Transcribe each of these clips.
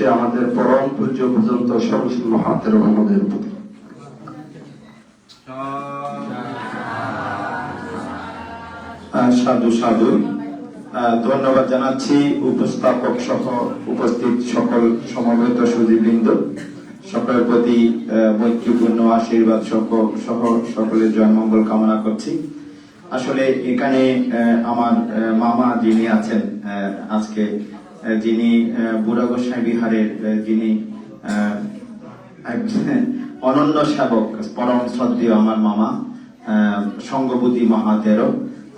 যে আমাদের পরম পূজ্য পর্যন্ত সর্বশ্রী মহাতের রহমদের প্রতি। সাধু সাধু। ধন্যবাদ জানাচ্ছি উপস্থাপক সহ উপস্থিত সকল সমবেত সুদীবৃন্দ সকলের প্রতি মৈত্রীপূর্ণ আশীর্বাদ সহ সকলের জন্মঙ্গল কামনা করছি। আসলে এখানে আমার মামা যিনি আছেন আজকে যিনি বুড়া গোসাই বিহারের যিনি অনন্য সেবক, পরম শ্রদ্ধেয় আমার মামা সঙ্গবতী মহাতেরো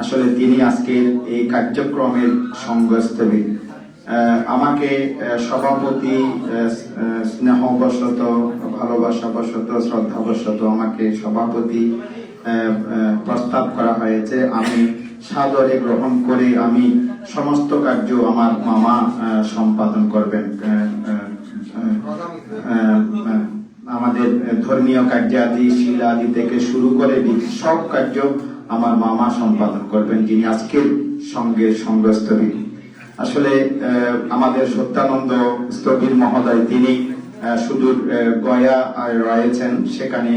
আসলে তিনি আজকের এই কার্যক্রমের সঙ্গস্থলী। আমাকে সভাপতি স্নেহবশত, ভালোবাসাবশত, শ্রদ্ধাবশত আমাকে সভাপতি প্রস্তাব করা হয়েছে। আমি সাদরে গ্রহণ করে, আমি সমস্ত কার্য আমার মামা সম্পাদন করবেন আমাদের ধর্মীয় কার্যাদি, শিলাদি থেকে শুরু করে সব কার্য আমার মামা সম্পাদন করবেন, যিনি আজকের সঙ্গে সঙ্গস্থলী। আসলে আমাদের সত্যানন্দ স্থবির মহোদয়, তিনি সুদূর গয়া রয়েছেন। সেখানে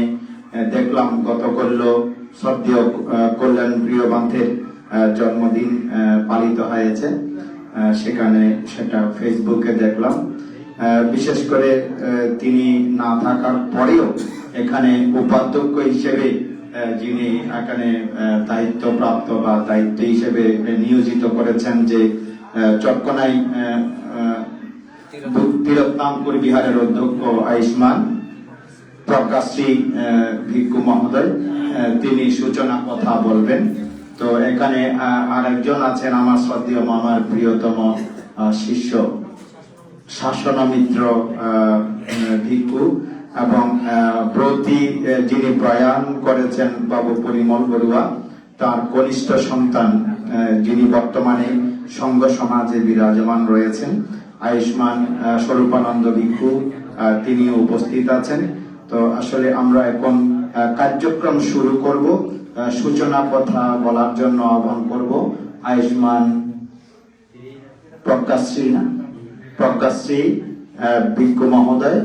দেখলাম গত করল শ্রদ্ধেয় কল্যাণ প্রিয় বান্ধের জন্মদিন পালিত হয়েছে। সেখানে সেটা ফেসবুকে দেখলাম। বিশেষ করে তিনি না থাকার পরেও এখানে উপাধ্যক্ষ হিসেবে যিনি এখানে দায়িত্ব প্রাপ্ত বা দায়িত্ব হিসেবে নিয়োজিত করেছেন যে আহ, আহ, বিহারের অধ্যক্ষ আয়ুষ্মান প্রকাশী আহ, ভিক্ষু মহোদয় তিনি সূচনা কথা বলবেন। তো এখানে আরেকজন আছেন আমার শ্রদ্ধেয় মামার প্রিয়তম শিষ্য, শাসনমিত্র ভিক্ষু এবং ব্রতী যিনি প্রয়াণ করেছেন বাবু পরিমল বড়ুয়া, তার কনিষ্ঠ সন্তান যিনি বর্তমানে সংঘ সমাজে বিরাজমান রয়েছেন, আয়ুষ্মান স্বরূপানন্দ ভিক্ষু তিনি উপস্থিত আছেন। তো আসলে আমরা এখন কার্যক্রম শুরু করব। সূচনা কথা বলার জন্য আহ্বান করব। আয়ুষ্মান প্রজ্ঞাশ্রী না, প্রজ্ঞাশ্রী বিজ্ঞ মহোদয়,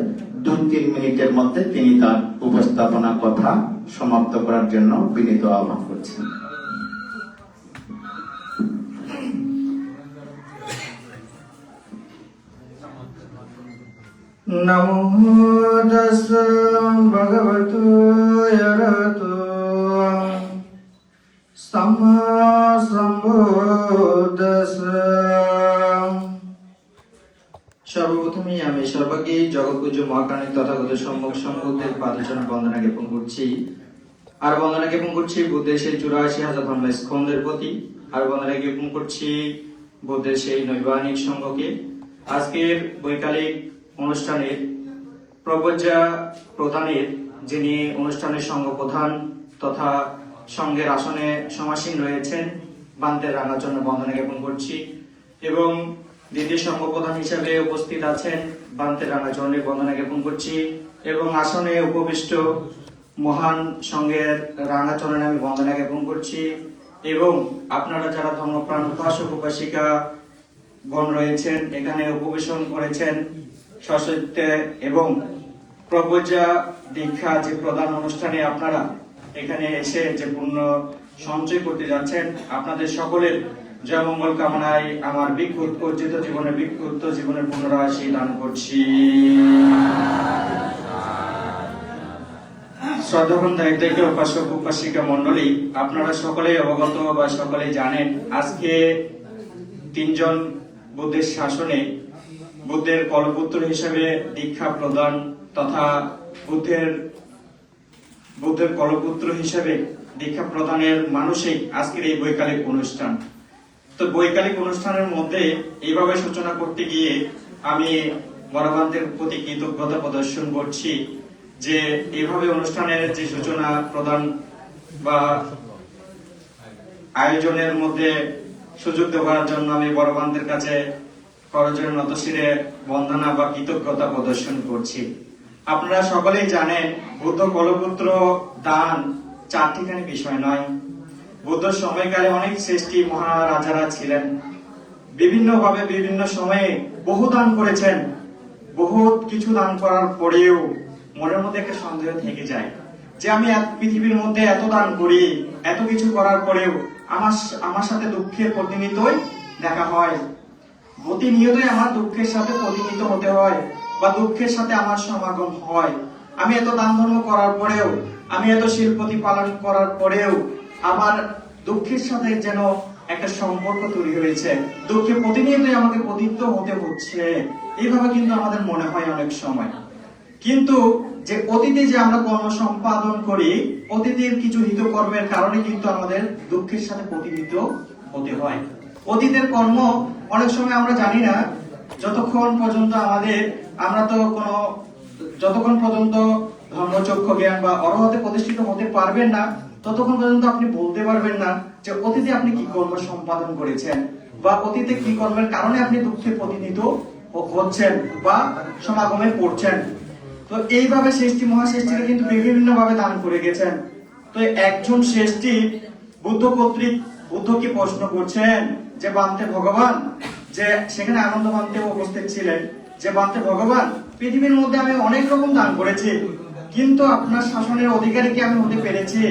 দু তিন মিনিটের মধ্যে তিনি তার উপস্থাপনা কথা সমাপ্ত করার জন্য বিনীত আহ্বান করছেন নমো দশ ভগবত සම්මා সর্বপ্রথমেই আমি সর্বাগে জগৎপূজ্য মহাকারণিক তথাগত সম্মুখ সম্মুখদের পাদচরণ বন্দনা জ্ঞাপন করছি। আর বন্দনা জ্ঞাপন করছি বুদ্ধের সেই চুরাশি হাজার ধর্ম স্কন্ধের প্রতি। আর বন্দনা জ্ঞাপন করছি বুদ্ধের সেই নৈবাহিক সংঘকে আজকের বৈকালিক অনুষ্ঠানের প্রবজ্জা প্রধানের, যিনি অনুষ্ঠানের সংঘ প্রধান তথা সংঘের আসনে সমাসীন রয়েছেন বান্তের রাঙার জন্য বন্দনা জ্ঞাপন করছি এবং দ্বিতীয় সংঘ প্রধান হিসেবে উপস্থিত আছেন বান্তের রাঙা চরণে বন্দনা জ্ঞাপন করছি এবং আসনে উপবিষ্ট মহান সংঘের রাঙাচরণে আমি বন্দনা জ্ঞাপন করছি এবং আপনারা যারা ধর্মপ্রাণ উপাসক, উপাসিকা গণ রয়েছেন, এখানে উপবেশন করেছেন, সশস্ত্রে এবং প্রবজ্জা দীক্ষা যে প্রধান অনুষ্ঠানে আপনারা এখানে এসে যে পূর্ণ সঞ্চয় করতে যাচ্ছেন আপনাদের সকলের জয় মঙ্গল কামনায় আমার বিক্ষুত অর্জিত জীবনের বিক্ষুব্ধ জীবনের পুনরায় দান করছি। উপাসক উপাসিকা মন্ডলী আপনারা সকলে অবগত বা সকলে জানেন, আজকে তিনজন বুদ্ধের শাসনে বুদ্ধের কলপুত্র হিসেবে দীক্ষা প্রদান তথা বুদ্ধের বুদ্ধের কলপুত্র হিসেবে দীক্ষা প্রদানের মানসিক আজকের এই বৈকালিক অনুষ্ঠান। তো বৈকালিক অনুষ্ঠানের মধ্যে এইভাবে সূচনা করতে গিয়ে আমি বরাবানদের প্রতি কৃতজ্ঞতা প্রদর্শন করছি যে এইভাবে অনুষ্ঠানের যে সূচনা প্রদান বা আয়োজনের মধ্যে সুযোগ দেওয়ার জন্য আমি বড়বানদের কাছে করজোর নতশিরে বন্দনা বা কৃতজ্ঞতা প্রদর্শন করছি। আপনারা সকলেই জানেন, বুদ্ধ কলপুত্র দান চারটিখানি বিষয় নয়। বুদ্ধ সময়কালে অনেক শ্রেষ্ঠী মহারাজারা ছিলেন। বিভিন্ন ভাবে বিভিন্ন সময়ে বহু দান করেছেন। বহুত কিছু দান করার পরেও মনের মধ্যে একটা সন্দেহ থেকে যায় যে আমি পৃথিবীর মধ্যে এত দান করি, এত কিছু করার পরেও আমার আমার সাথে দুঃখের প্রতিনিধিত্বই দেখা হয়। প্রতিনিয়তই আমার দুঃখের সাথে প্রতিনিধিত হতে হয়। বা দুঃখের সাথে আমার সমাগম হয়। আমি এত দান ধর্ম করার পরেও, আমি এত শিল্পতি পালন করার পরেও আমার দুঃখের সাথে যেন একটা সম্পর্ক তৈরি হয়েছে। দুঃখে প্রতিনিয়তই আমাকে প্রতিনিধিত হতে হচ্ছে। এইভাবে কিন্তু আমাদের মনে হয় অনেক সময়। কিন্তু যে অতীতে যে আমরা কর্ম সম্পাদন করি, অতীতের কিছু হিতকর্মের কারণে কিন্তু আমাদের দুঃখের সাথে প্রতিনিধিত হতে হয়। অতীতের কর্ম অনেক সময় আমরা জানি না যতক্ষণ পর্যন্ত আমাদের, আমরা তো কোনো, যতক্ষণ পর্যন্ত ধর্মচক্ষ জ্ঞান বা অরহতে প্রতিষ্ঠিত হতে পারবেন না, ততক্ষণ পর্যন্ত আপনি বলতে পারবেন না যে অতীতে আপনি কি কর্ম সম্পাদন করেছেন বা অতীতে কি কর্মের কারণে আপনি দুঃখে প্রতিনিধিত হচ্ছেন বা সমাগমে পড়ছেন। তো এইভাবে শেষটি মহাশেষটিকে কিন্তু বিভিন্ন ভাবে দান করে গেছেন। তো একজন শেষটি বুদ্ধ কর্তৃক বুদ্ধকে প্রশ্ন করছেন যে বান্তে ভগবান? যে সেখানে আনন্দ বান্তে উপস্থিত ছিলেন, যে বান্তে ভগবান, পৃথিবীর মধ্যে আমি অনেক রকম দান করেছি, কিন্তু আপনার শাসনের অধিকারী কি আমি হতে পেরেছি?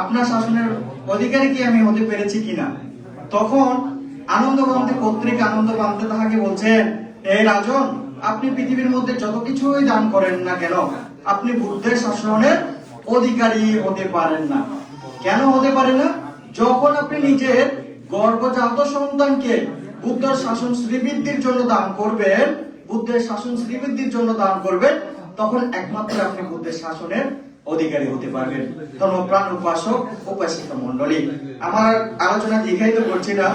আপনার শাসনের অধিকারী কি আমি হতে পেরেছি কিনা? তখন আনন্দ বান্তে কর্তৃক আনন্দ বান্তে তাহাকে বলছেন এই রাজন, আপনি পৃথিবীর মধ্যে যত কিছুই দান করেন না কেন, আপনি বুদ্ধের শাসনের অধিকারী হতে পারেন না। কেন হতে পারে না? যখন আপনি নিজের গর্ভজাত সন্তানকে বুদ্ধের শাসন শ্রীবৃদ্ধির জন্য দান করবেন, বুদ্ধের শাসন শ্রীবৃদ্ধির জন্য দান করবেন, তখন একমাত্র আপনি বুদ্ধের শাসনের অধিকারী হতে পারবেন। ধর্মপ্রাণ উপাসক উপাসিকা মন্ডলী আমার আলোচনা দীর্ঘায়িত করছি না।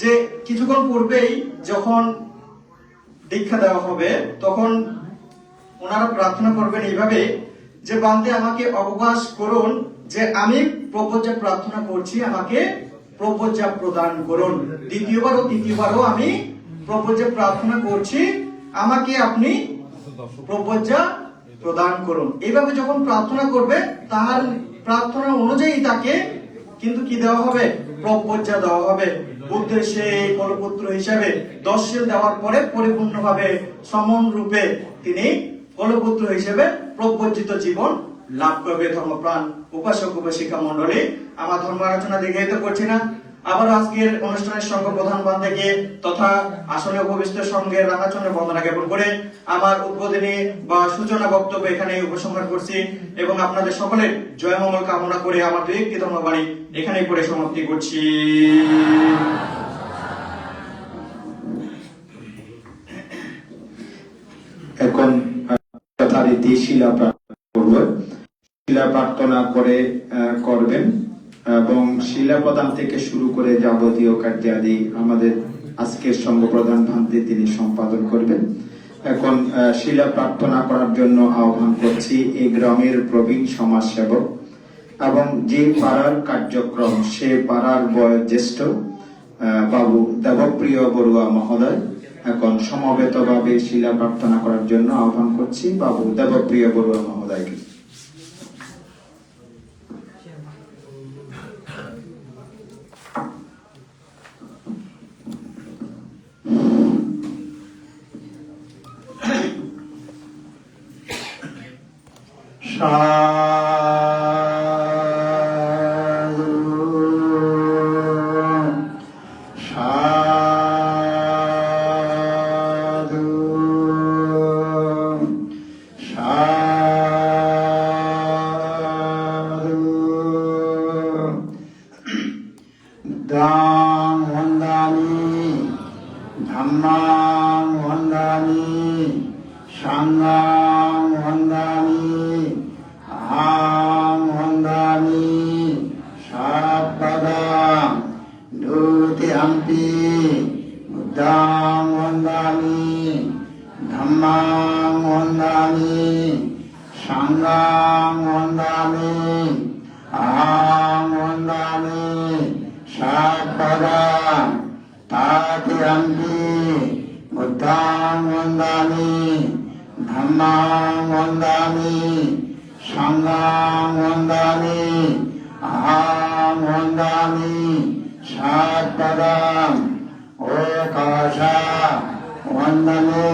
যে কিছুক্ষণ পূর্বেই যখন দীক্ষা দেওয়া হবে, তখন ওনারা প্রার্থনা করবেন এইভাবে, যে বান্দে, আমাকে অবকাশ করুন, যে আমি প্রভু যে প্রার্থনা করছি, আমাকে প্রপোজা প্রদান করুন। দ্বিতীয়বার ও তৃতীয়বারও আমি প্রপোজা প্রার্থনা করছি, আমাকে আপনি প্রপোজা প্রদান করুন। এইভাবে যখন প্রার্থনা করবে তার প্রার্থনা অনুযায়ী তাকে কিন্তু কি দেওয়া হবে? প্রপোজা দেওয়া হবে। বুদ্ধের কলপুত্র হিসাবে দর্শন দেওয়ার পরে পরিপূর্ণভাবে সমন রূপে তিনি কলপুত্র হিসেবে প্রপজ্জিত জীবন লাভ করবে ধর্মপ্রাণ উপাসক উপাসিকা মন্ডলী আমার ধর্ম আলোচনা দীর্ঘায়িত করছি না। আবার আজকের অনুষ্ঠানের সঙ্গ প্রধান বান্ধবকে তথা আসনে উপবিষ্ট সঙ্গে রাঙাচন্দ্র বন্দনা জ্ঞাপন করে আমার উদ্বোধনী বা সূচনা বক্তব্য এখানে উপসংহার করছি এবং আপনাদের সকলের জয়মঙ্গল কামনা করে আমার দু ধর্মবাণী এখানেই পড়ে সমাপ্তি করছি। এখন আহ, যথারীতি শিলা প্রার্থনা করব শিলা প্রার্থনা করে করবেন। এবং শিলা প্রদান থেকে শুরু করে যাবতীয় কার্যাদি আমাদের আজকের সঙ্গ প্রধান ভান্তি তিনি সম্পাদন করবেন। এখন শিলা প্রার্থনা করার জন্য আহ্বান করছি এই গ্রামের প্রবীণ সমাজসেবক এবং যে পাড়ার কার্যক্রম, সে পাড়ার বয়োজ্যেষ্ঠ বাবু দেবপ্রিয় বড়ুয়া মহোদয়। এখন সমবেতভাবে শিলা প্রার্থনা করার জন্য আহ্বান করছি বাবু দেবপ্রিয় বড়ুয়া মহোদয়কে। সাধু वन्दामि शात्पदाम् ओकाशा वन्दने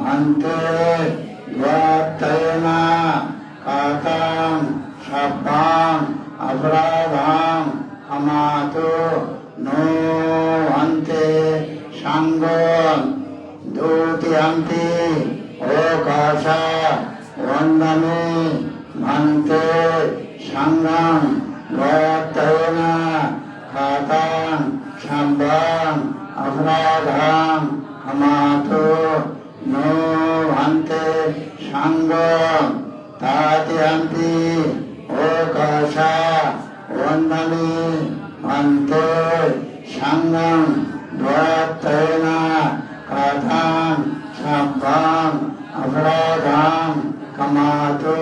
भन्ते यात्रेण कातां शब्दाम् अपराधां हमातु नो हन्ते सङ्गो दूति हन्ति ओकाशा वन्दने भन्ते सङ्गम् द्वात्तरेण कातां शब्दान् अपराधां हमातु नो भन्ते सङ्गं तातियन्ति ओकाश वन्दने भन्ते सङ्गं द्वात्तरेण कातां शब्दान् अपराधां कमातु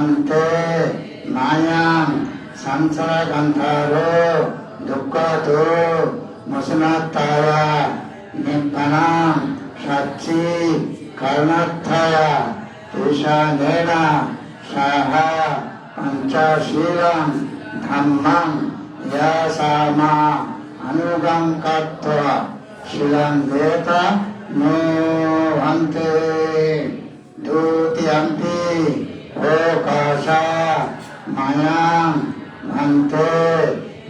भन्ते मायां संसारगन्धरो दुःखतो मुसुनात्ताय निब्बनां ईशानेन सह पञ्चशीलं धम्मं यासामा अनुगं नो ఓకాశ మయాం అంతే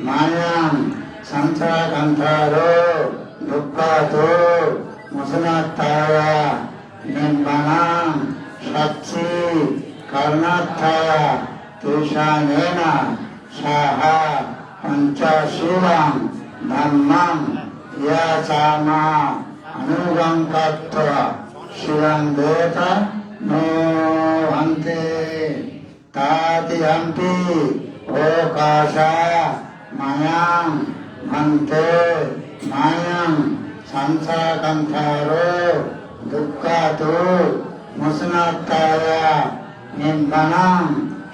మాయాం సంసాగంధారు దుఃఖాతు ముసనత్తాయ నిర్మణం సత్సి కర్ణాత్తాయ తేషానేన సహ పంచశీలం ధర్మం యాచామా అనుగం కర్త శివం దేత మే అంతే తాతి హంపి ఓ కాశ మయాం అంతే మాయం సంసారంతారు దుఃఖాతు ముసనత్తాయ నింబనం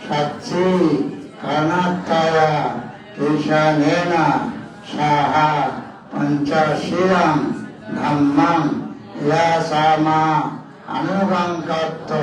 సచ్చి కర్ణత్తాయ ఈశానేన సాహ పంచశీలం ధమ్మం యాసామా అనుగంకత్వ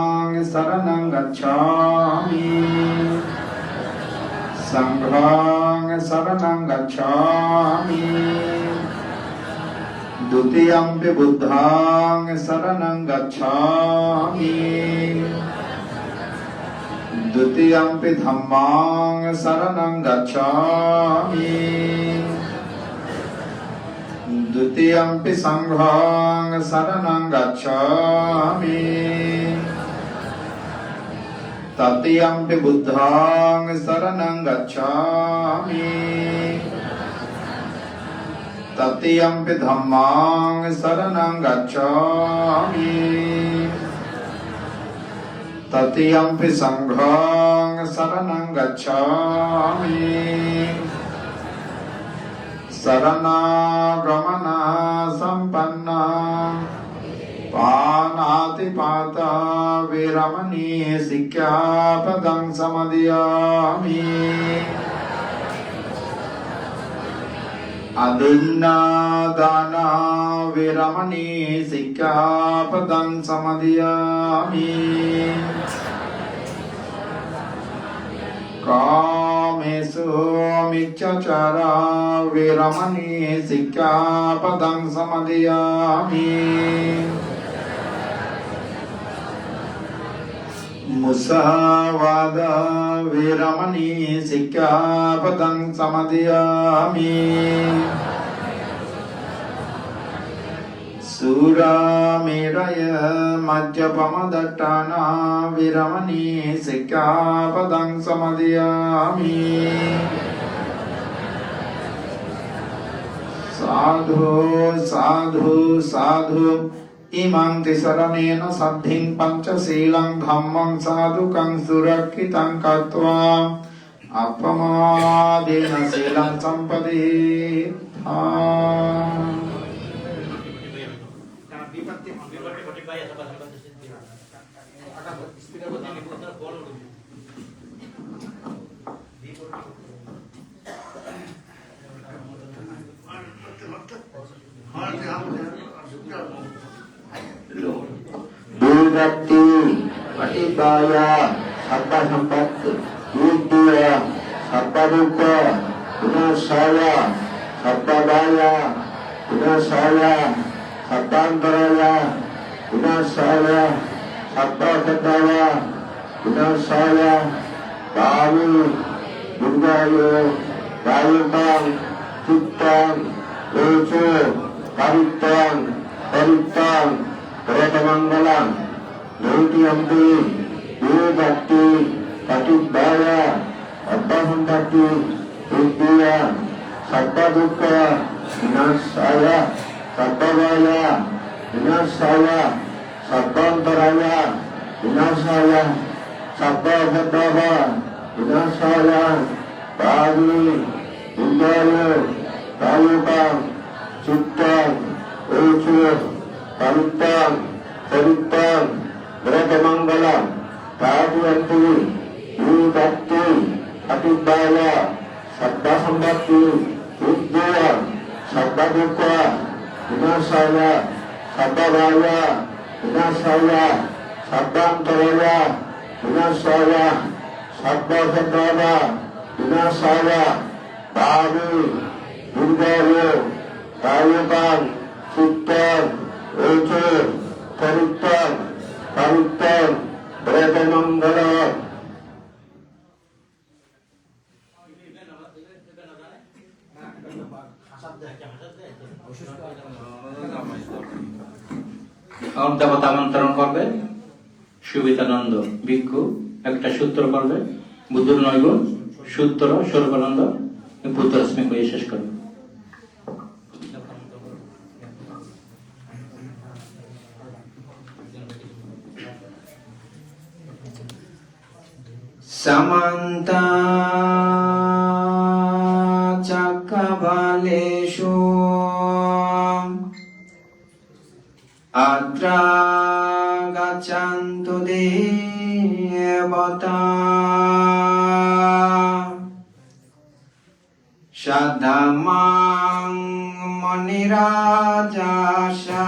शरणं गच्छामि। सङ्घां शरणं गच्छामि। द्वितीयम्पि बुद्धां शरणं गच्छामि। द्वितीयम्पि धम्मां शरणं गच्छामि। द्वितीयम्पि सङ्घां शरणं गच्छामि। तृतीयम्पि बुद्धां शरणं गच्छामि तृतीयम्पि धम्मां शरणं गच्छामि तृतीयम्पि सङ्घां शरणं गच्छामि शरणागमना सम्पन्ना पानातिपाता विरमणी शिक्षापदं समदयामि अदिन्नादाना विरमणी शिक्षापदं समदयामि कामेषु मिच्छचरा विरमणी शिक्षापदं समदयामि मुसावाद முசாவாதா வீரமணி சிக்காபதம் சமதியாமி சூராமிரய மஜ்ஜபமதட்டானா விரமணி சிக்காபதம் சமதியாமி சாது சாது சாது ఇమం తిసరణేన సద్ధిం పంచశీలం ధమ్మం సాధుకం సురక్షితం కత్వా అప్పమాదేన శీలం సంపదే Kaya, Harta Hempat, Lumpia, Harta Rupa, Benar Saya, Harta Daya, Benar Saya, Harta Antaraya, Benar Saya, Harta Ketawa, Benar Saya, Kami, Bunda Yo, Kalimang, Cuktang, Lucu, Kalimang, Kalimang, Kereta Manggalang, Lutiampi, Bupati Katibaya Abahundati India Sabbaduka Dinasaya Sabbawaya Dinasaya Sabbantaraya Dinasaya Sabbahadava Dinasaya Bali Indaya Tayubang Ciptang Ucuh Kalutang Kalutang Berada Manggalam Yudakti Atibaya Sabda Sambati Vidya Sabda Dukkha Vinasaya Sabda Raya Vinasaya Sabdantaraya Vinasaya Sabda Saddava Vinasaya Bagi Durgayo Kayukan Cittang Ucu Palitang দেবতা আমন্ত্রণ করবে। সুবিধানন্দ ভিক্ষু, একটা সূত্র করবে। বুদ্ধর নৈগুণ সূত্র স্বরূপানন্দ পুত্রশ্মী করে শেষ করবে। समन्ता चक्रबलेषु अत्रा गच्छन्तु देवता श्रद्धमां मुनिराजाशा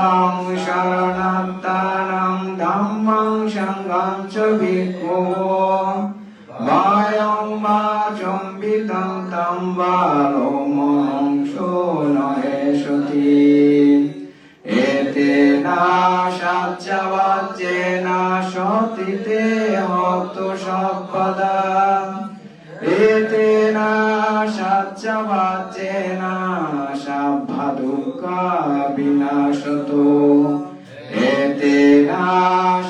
বুদ্ধং শরণাত্তারং ধম্মং সঙ্গং চ ভিক্ষু বায়ং বা চম্বিতং তং বা লোমং শোনয়েষতি এতেনা সাচ্যবাচ্যেনা সতিতে হতু সপদা এতেনা সাচ্যবাচ্যেনা সাভ্যা দুঃখ বিনাশতো এতেনা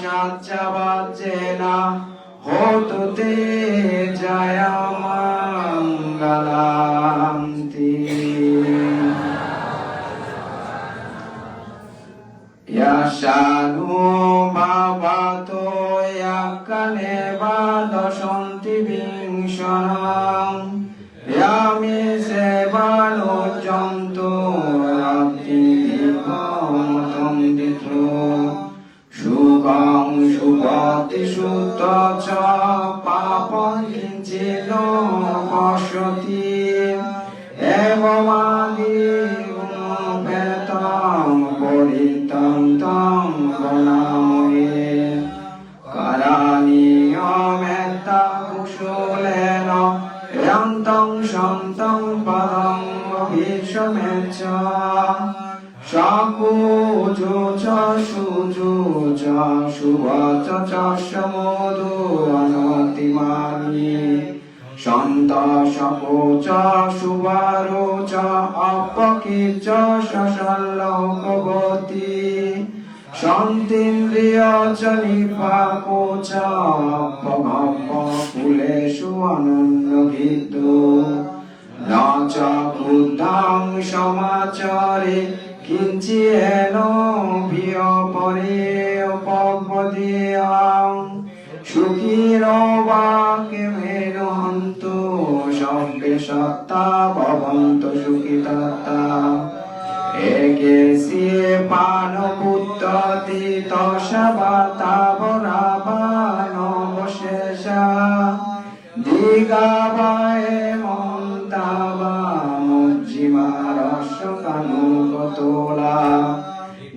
সাচ্যবাচ্যেনা হতু তে জয় মঙ্গলান্তি। ইয়াশানু ভাবাতো ইয়াকানে বাদশন্তি বিংশনং ইয়ামি সেবানো সুপতি সুত চ পাপং কিঞ্চিত পশ্যতি এবমাদি ভেতং পরিতং তং প্রণাময়ে করণীয়মেত্তা কুশলেন যন্তং সন্তং পদং ভীষমেচ্ছ শাকুজো চ সুজো চ সুবচ চ সমোদো অনতিমানি সন্ত শপোচ সুবারোচ অপকিচ সশল্লকবতী শান্তিন্দ্রিয় চ নিপাকোচ অপগপ কুলেষু অনন্যভিদ্যু ন চ বুদ্ধং, সমাচারে কিঞ্চিয়েন ভিয়পরে উপপদীয়াং সুখীরো বাক্যে মেরহন্তু সব্যে সত্তা ভবন্তু সুখিতত্তা একে সিয়ে পান পুত্র তীত সবাতা বরাবান বশেষা দিগাবায়ে কানুকতোলা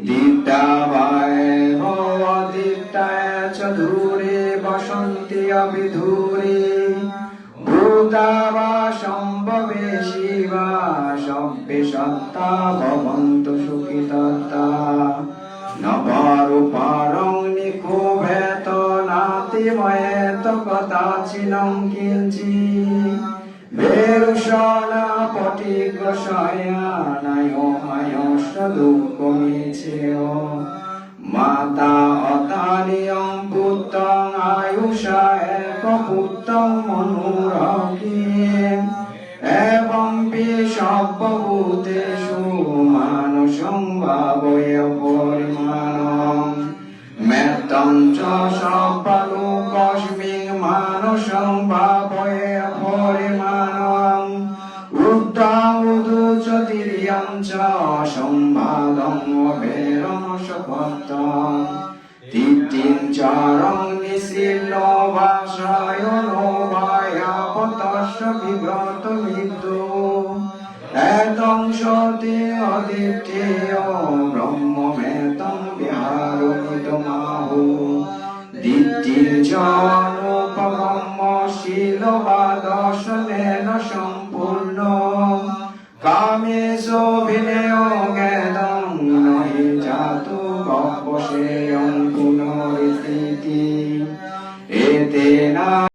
দিদ্যাবায়ে ভবদিত্যায় চ ধূরে বসন্তি অপি ধূরে। ভূতাবা সম্ভবে শিবা সব্যে সত্তা, ভবন্তু সুখিতত্তা নবরূপারং নিকুভেত নাতিময়েত কদাচিনং বেরুশালা পটি গোসায়ানায় হায় সদু কমিছেও মাতা অতারিয়ং পুত্রং আয়ুষা এক পুত্রং মনুরকি এবং পি সর্বভূতেষু মানুষং ভাবয় পরিমাণং মেত্তং চ উদ্দাম উদুচতিরিয়ং চ সম্বাদং অবেরং সপত্তং তিত্তিং চারং নিশিন্ন বাসায়নো ভায়াপতস্য বিব্রত বিদ্যু চানুপব্রহ্ম শীলবাদর্শনেন সম্পূর্ণ। কামে বিনয় গেদং পুনরিতি এতেনা